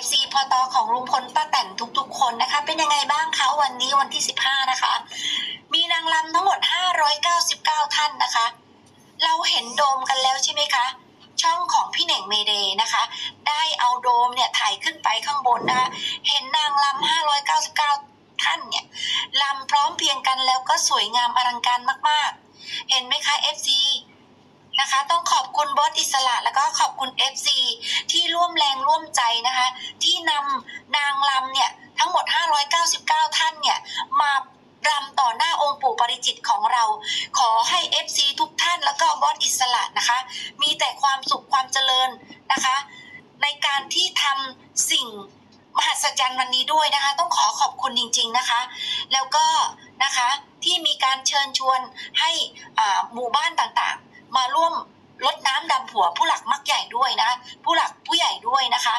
FC พอตอของลุงพลป้าแตนทุกๆ คนนะคะ เป็นยังไงบ้างคะวันนี้วันที่ 15 นะคะ มีนางรำทั้งหมด 599 ท่านนะคะ เราเห็นโดมกันแล้วใช่ไหมคะ ช่องของพี่เหน่งเมเดย์นะคะ ได้เอาโดมเนี่ยถ่ายขึ้นไปข้างบนนะคะ เห็นนางรำ599 ท่านเนี่ยรำพร้อมเพียงกันแล้วก็สวยงามอลังการมากๆ เห็นไหมคะ FC นะคะ ต้องขอบคุณบอสอิสระแล้วก็ขอบคุณ FC ที่ร่วมแรงร่วมใจนะคะ ที่นำนางรำเนี่ย ทั้งหมด 599 ท่านเนี่ย มารำต่อหน้าองค์ปู่ปริจิตของเรา ขอให้ FC ทุกท่านแล้วก็บอสอิสระนะคะ มีแต่ความสุขความเจริญนะคะ ในการที่ทำสิ่งมหัศจรรย์วันนี้ด้วยนะคะ ต้องขอขอบคุณจริง ๆนะคะ แล้วก็นะคะที่มีการเชิญชวนให้หมู่บ้านต่างๆ มาร่วมลดน้ำดำหัวผู้หลักมักใหญ่ด้วยนะ ผู้หลักผู้ใหญ่ด้วยนะคะ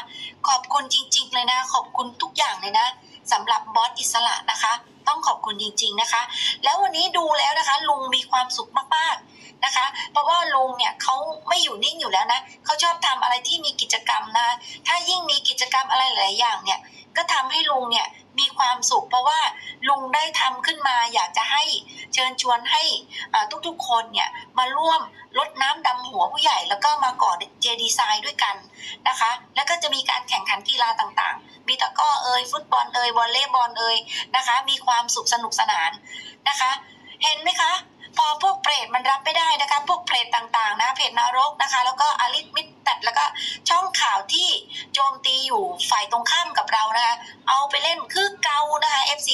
ขอบคุณจริง ๆ เลยนะ ขอบคุณทุกอย่างเลยนะสำหรับบอสอิสระนะคะ ต้องขอบคุณจริง ๆนะคะ แล้ววันนี้ดูแล้วนะคะ ลุงมีความสุขมากๆนะคะ เพราะว่าลุงเนี่ยเขาไม่อยู่นิ่งอยู่แล้วนะเขาชอบทำอะไรที่มีกิจกรรมนะ ถ้ายิ่งมีกิจกรรมอะไรหลายอย่างเนี่ย ก็ทำให้ลุงเนี่ยมีความสุข เพราะว่าลุงได้ทำขึ้นมาอยากจะให้เชิญชวนให้ทุกๆคนเนี่ยมาร่วมลดน้ำดำหัวผู้ใหญ่ แล้วก็มาก่อเจดีไซน์ด้วยกันนะคะ แล้วก็จะมีการแข่งขันกีฬาต่างๆ มีตะก้อเอ่ยฟุตบอลเอ่ยวอลเลย์บอลเอ่ยนะคะ มีความสุขสนุกสนานนะคะ เห็นไหมคะ พอพวกเปรตมันรับไม่ได้นะคะ พวกเปรตต่างๆ นะเพจนรกนะคะ แล้วก็อลิมิตตัดแล้วก็ช่องข่าวที่โจมตีอยู่ฝ่ายตรงข้ามกับเรานะคะ เอาไปเล่นคือเกานะคะ FC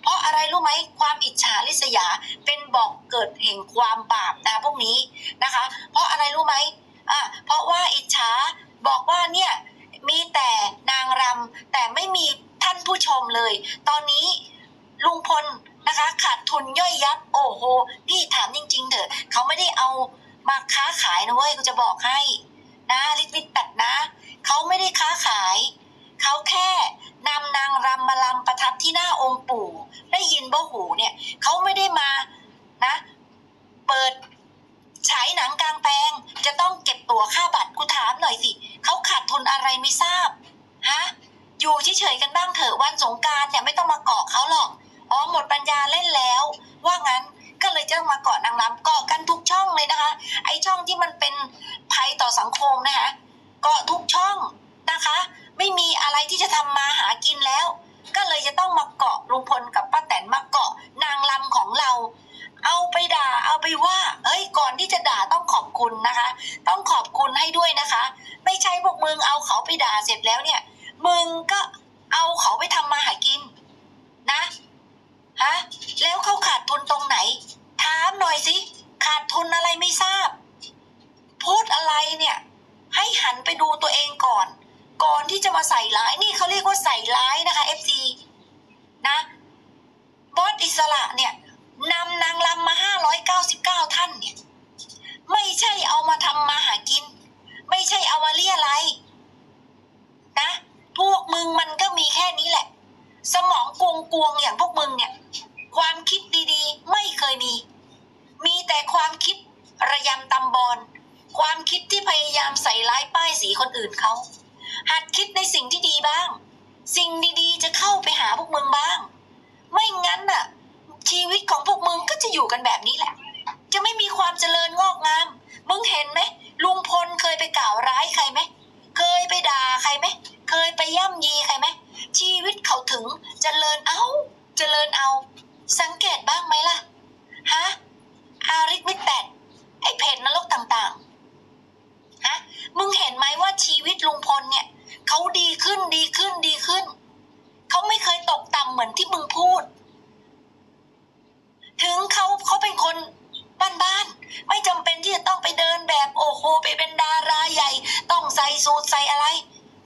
เพราะอะไรรู้ไหมความอิจฉาริษยาเป็นบอกเกิดแห่งความบาปนะคะพวกนี้นะคะ เพราะอะไรรู้ไหมอะเพราะว่าอิจฉาบอกว่าเนี่ยมีแต่นางรำแต่ไม่มีท่านผู้ชมเลย ตอนนี้ลุงพล นะคะ ขาดทุนย่อยยับ โอ้โหนี่ถามจริง ๆ เถอะเขาไม่ได้เอามาค้าขายนะเว้ยกูจะบอกให้ นะลิปิดตัดนะเขาไม่ได้ค้าขายเขาแค่นำนางรำมาลำประทับที่หน้าองค์ปู่ ได้ยินบ่หูเนี่ยเขาไม่ได้มานะ เปิดฉายหนังกลางแปลง จะต้องเก็บตั๋วค่าบัตรกูถามหน่อยสิเขาขาดทุนอะไรไม่ทราบฮะอยู่เฉยๆกันบ้างเถอะวันสงการเนี่ยไม่ต้องมาเกาะเขาหรอก อ๋อหมดปัญญาเล่นแล้ว ว่างั้นก็เลยจะมาเกาะนางรำเกาะกันทุกช่องเลยนะคะ ไอช่องที่มันเป็นภัยต่อสังคมนะคะเกาะทุกช่องนะคะ ไม่มีอะไรที่จะทำมาหากินแล้ว ก็เลยจะต้องมาเกาะลุงพลกับป้าแตนมาเกาะนางลำของเรา เอาไปด่าเอาไปว่า เอ้ยก่อนที่จะด่าต้องขอบคุณนะคะ ต้องขอบคุณให้ด้วยนะคะ ไม่ใช่พวกมึงเอาเขาไปด่าเสร็จแล้วเนี่ยมึงก็เอาเขาไปทำมาหากิน นะฮะแล้วเขาขาดทุนตรงไหน ถามหน่อยสิขาดทุนอะไรไม่ทราบ พูดอะไรเนี่ย ให้หันไปดูตัวเองก่อน ก่อนที่จะมา ใส่ร้าย นี่เขาเรียกว่าใส่ร้ายนะคะ FC นะบอสอิสระเนี่ยนำนางรำมา599ท่านเนี่ย ไม่ใช่เอามาทำมาหากิน ไม่ใช่เอามาเลี่ยอะไร นะ พวกมึงมันก็มีแค่นี้แหละ สมองกวงกวงๆอย่างพวกมึงเนี่ย ความคิดดีๆ ไม่เคยมี มีแต่ความคิดระยำตำบอลความคิดที่พยายามใส่ร้ายป้ายสีคนอื่นเขา หัดคิดในสิ่งที่ดีบ้าง สิ่งดีๆ จะเข้าไปหาพวกมึงบ้าง ไม่งั้นน่ะ ชีวิตของพวกมึงก็จะอยู่กันแบบนี้แหละ จะไม่มีความเจริญงอกงาม มึงเห็นไหมลุงพลเคยไปกล่าวร้ายใครไหมเคยไปด่าใครไหมเคยไปย่ำยีใครไหมชีวิตเขาถึงเจริญเอาเจริญเอา สังเกตบ้างไหมล่ะฮะอาริทมิตแปดไอเพจนรกต่างๆฮะมึงเห็นไหมว่าชีวิตลุงพลเนี่ยเขาดีขึ้นดีขึ้นดีขึ้น เขาไม่เคยตกต่ำเห มือนที่มึงพูด ถึงเขาเขาเป็นคนบ้านๆไม่จำเป็นที่จะต้องไปเดินแบบโอ้โหไปเป็นดาราใหญ่ ต้องใส่สูทใส่อะไร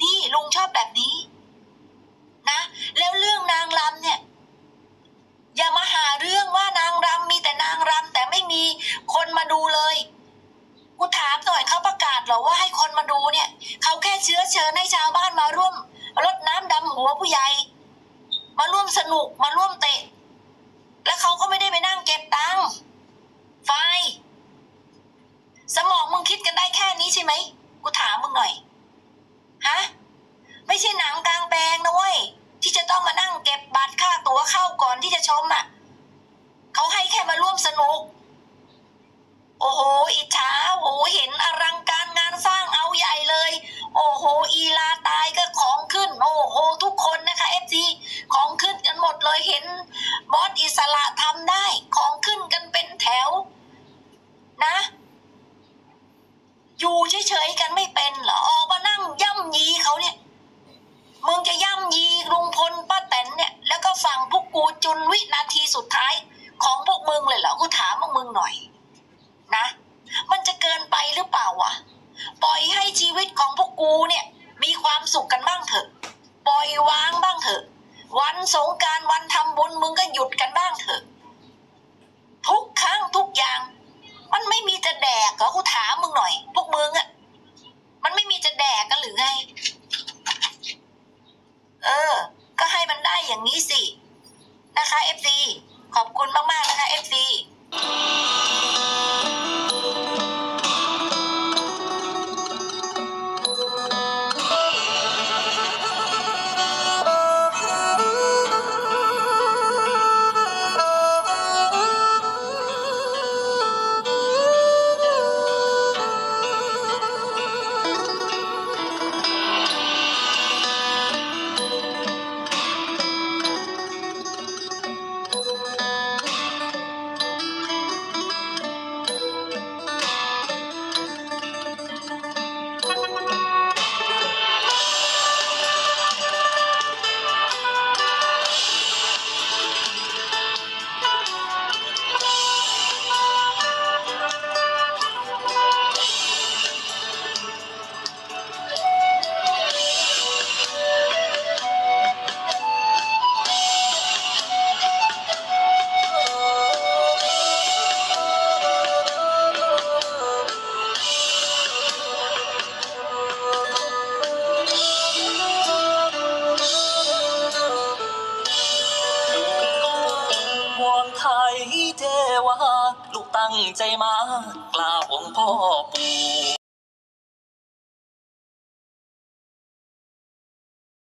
นี่ลุงชอบแบบนี้ นะ แล้วเรื่องนางรำเนี่ย อย่ามาหาเรื่องว่านางรำมีแต่นางรำแต่ไม่มีคนมาดูเลยกูถามหน่อยเขาประกาศหรอว่าให้คนมาดูเนี่ยเขาแค่เชื้อเชิญให้ชาวบ้านมาร่วมรดน้ำดำหัวผู้ใหญ่ มาร่วมสนุกมาร่วมเตะ แล้วเขาก็ไม่ได้ไปนั่งเก็บตังค์ไฟสมองมึงคิดกันได้ อยู่เฉยๆกันไม่เป็นเหรอออกมานั่งย่ำยีเขาเนี่ยมึงจะย่ำยีลุงพลป้าแตนเนี่ย แล้วก็ฟังพวกกูจนวินาทีสุดท้ายของพวกมึงเลยเหรอกูถามพวกมึงหน่อย นะ มันจะเกินไปหรือเปล่าวะปล่อยให้ชีวิตของพวกกูเนี่ย มีความสุขกันบ้างเถอะ ปล่อยวางบ้างเถอะ วันสงการวันทำบุญมึงก็หยุดกันบ้างเถอะทุกครั้าง กเหรอกูถามมึงหน่อย พวกมึงอะ ตั้งใจมากราบองค์พ่อปู่